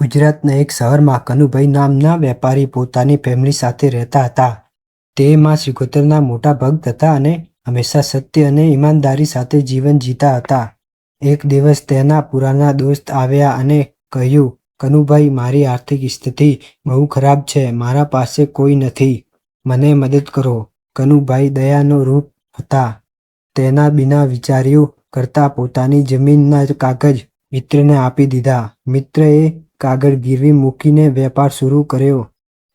ગુજરાતના એક શહેરમાં કનુભાઈ નામના વેપારી પોતાની ફેમિલી સાથે રહેતા હતા. તે માં સિકોતરના મોટા ભક્ત હતા અને હંમેશા સત્ય અને ઈમાનદારી સાથે જીવન જીતા હતા. એક દિવસ તેના પુરાના દોસ્ત આવ્યા અને કહ્યું, કનુભાઈ, મારી આર્થિક સ્થિતિ બહુ ખરાબ છે. મારા પાસે કોઈ નથી. મને મદદ કરો. કનુભાઈ દયાનો રૂપ હતા. તેના બિના વિચાર્યું કરતા પોતાની જમીનના કાગજ મિત્રને આપી દીધા. મિત્રએ કાગળ ગીરવી મૂકીને વેપાર શરૂ કર્યો.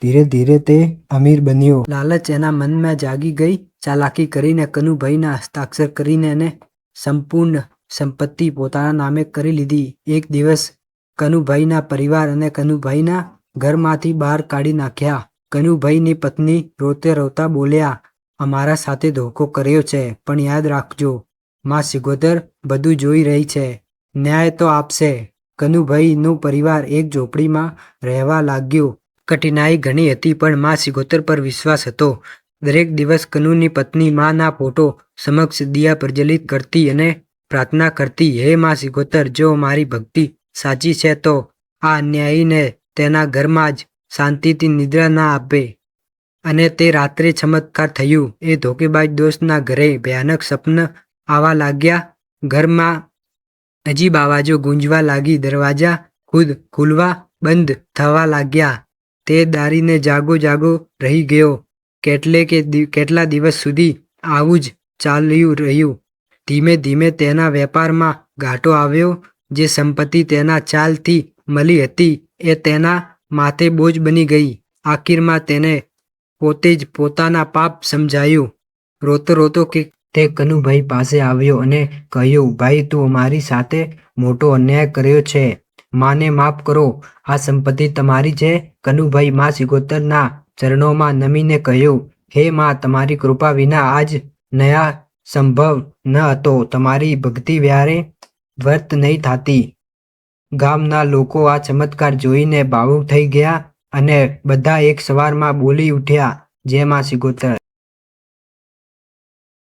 ધીરે ધીરે તે અમીર બન્યો. લાલચ એના મનમાં જાગી ગઈ. ચાલાકી કરીને કનુભાઈના હસ્તાક્ષર કરીને એને સંપૂર્ણ સંપત્તિ પોતાના નામે કરી લીધી. એક દિવસ કનુભાઈના પરિવાર અને કનુભાઈના ઘરમાંથી બહાર કાઢી નાખ્યા. કનુભાઈની પત્ની રોતે રોતા બોલ્યા, અમારા સાથે ધોખો કર્યો છે, પણ યાદ રાખજો, માં સિગોદર બધું જોઈ રહી છે. ન્યાય તો આપશે. કનુભાઈનો પરિવાર એક ઝૂંપડીમાં રહેવા લાગ્યો. કઠિનાઈ ઘણી હતી પણ મા સિગોતર પર વિશ્વાસ હતો. દરેક દિવસ કનુની પત્ની માના ફોટો સમક્ષ દિયા પ્રજ્વલિત કરતી અને પ્રાર્થના કરતી, હે મા સિગોતર જો મારી ભક્તિ સાચી છે તો આ અન્યાયીને તેના ઘરમાં જ શાંતિથી નિદ્રા ના આપે. અને તે રાત્રે ચમત્કાર થયું. એ ધોકેબાજ દોસ્તના ઘરે ભયાનક સપન આવવા લાગ્યા. ઘરમાં અજીબ આવાજો ગુંજવા લાગી. દરવાજા ખુદ ખુલવા, બંધ થવા લાગ્યા. તે દારીને જાગો જાગો રહી ગયો. કેટલે કે કેટલા દિવસ સુધી આવું જ ચાલ્યું રહ્યું. ધીમે ધીમે તેના વેપારમાં ઘાટો આવ્યો. જે સંપત્તિ તેના ચાલથી મળી હતી એ તેના માથે બોજ બની ગઈ. આખીરમાં તેને પોતે જ પોતાના પાપ સમજાયું. રોતો રોતો તે કનુભાઈ પાસે આવ્યો અને કહ્યું, ભાઈ, તું અમારી સાથે મોટો અન્યાય કર્યો છે. માને માફ કરો. આ સંપત્તિ તમારી છે. કનુભાઈ માં સિગોતરના ચરણોમાં નમીને કહ્યું, હે માં, તમારી કૃપા વિના આજ નયા સંભવ ન હતો. તમારી ભક્તિ વ્યારે વર્ત નહીં થાતી. ગામના લોકો આ ચમત્કાર જોઈને ભાવુક થઈ ગયા અને બધા એક સવારમાં બોલી ઉઠ્યા, જેમાં સિગોતર!